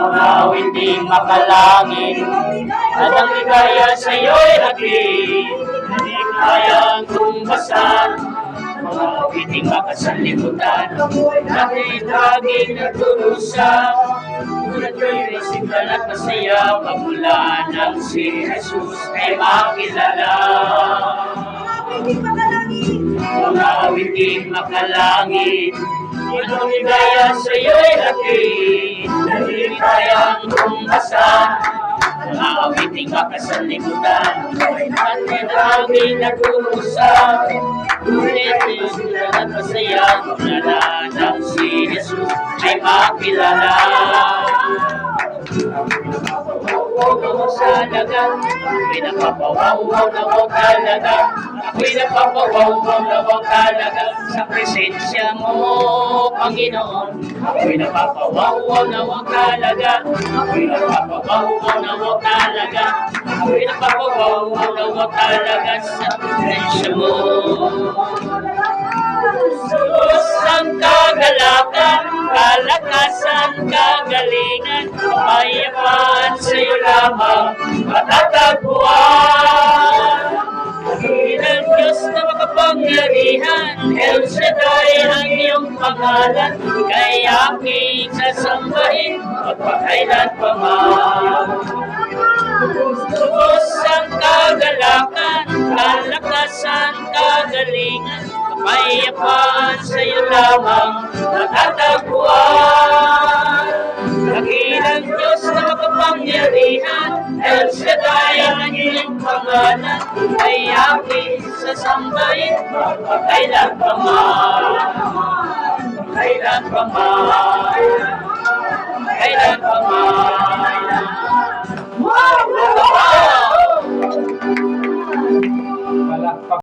mga hindi makalangin. At ang ligaya sa'yo'y hatid Hindi kayang tumbasan Mga awiting makasalimutan. Dahil laging naturusan Ngunit ko'y masiglan at masaya Pagmula nang si Jesus ay makilala. Mga awiting makalangit Ang ligaya sa'yo'y hatid Dahil kayang tumbasa Mga awiting makasalimutan At nilaging nag-uusap Ngunit isulat at masaya Mula ng si Jesus ay makilala. Sa Ako'y napapawaw na wow talaga Ako'y napapawaw na wow talaga Sa presensya mo, Panginoon Ako'y napapawaw na wow talaga Ako'y napapawaw na wow talaga Ako'y napapawaw na talaga Sa presensya mo Diyos ang kagalakan, kalakasan, kagalingan, kapayapaan sa'yo lamang matatagpuan. Makapangyarihan, El Shaddai ang iyong pangalan, kaya aking sasambahin, magpakailan pa man. Diyos ang kagalakan, kalakasan, kagalingan, kapayapaan sa'yo lamang matatagpuan. Dakilang Diyos na makapangyarihan, El Shaddai ang iyong pangalan, ay aking sasambahin, magpakailan pa man. Kailan pa man.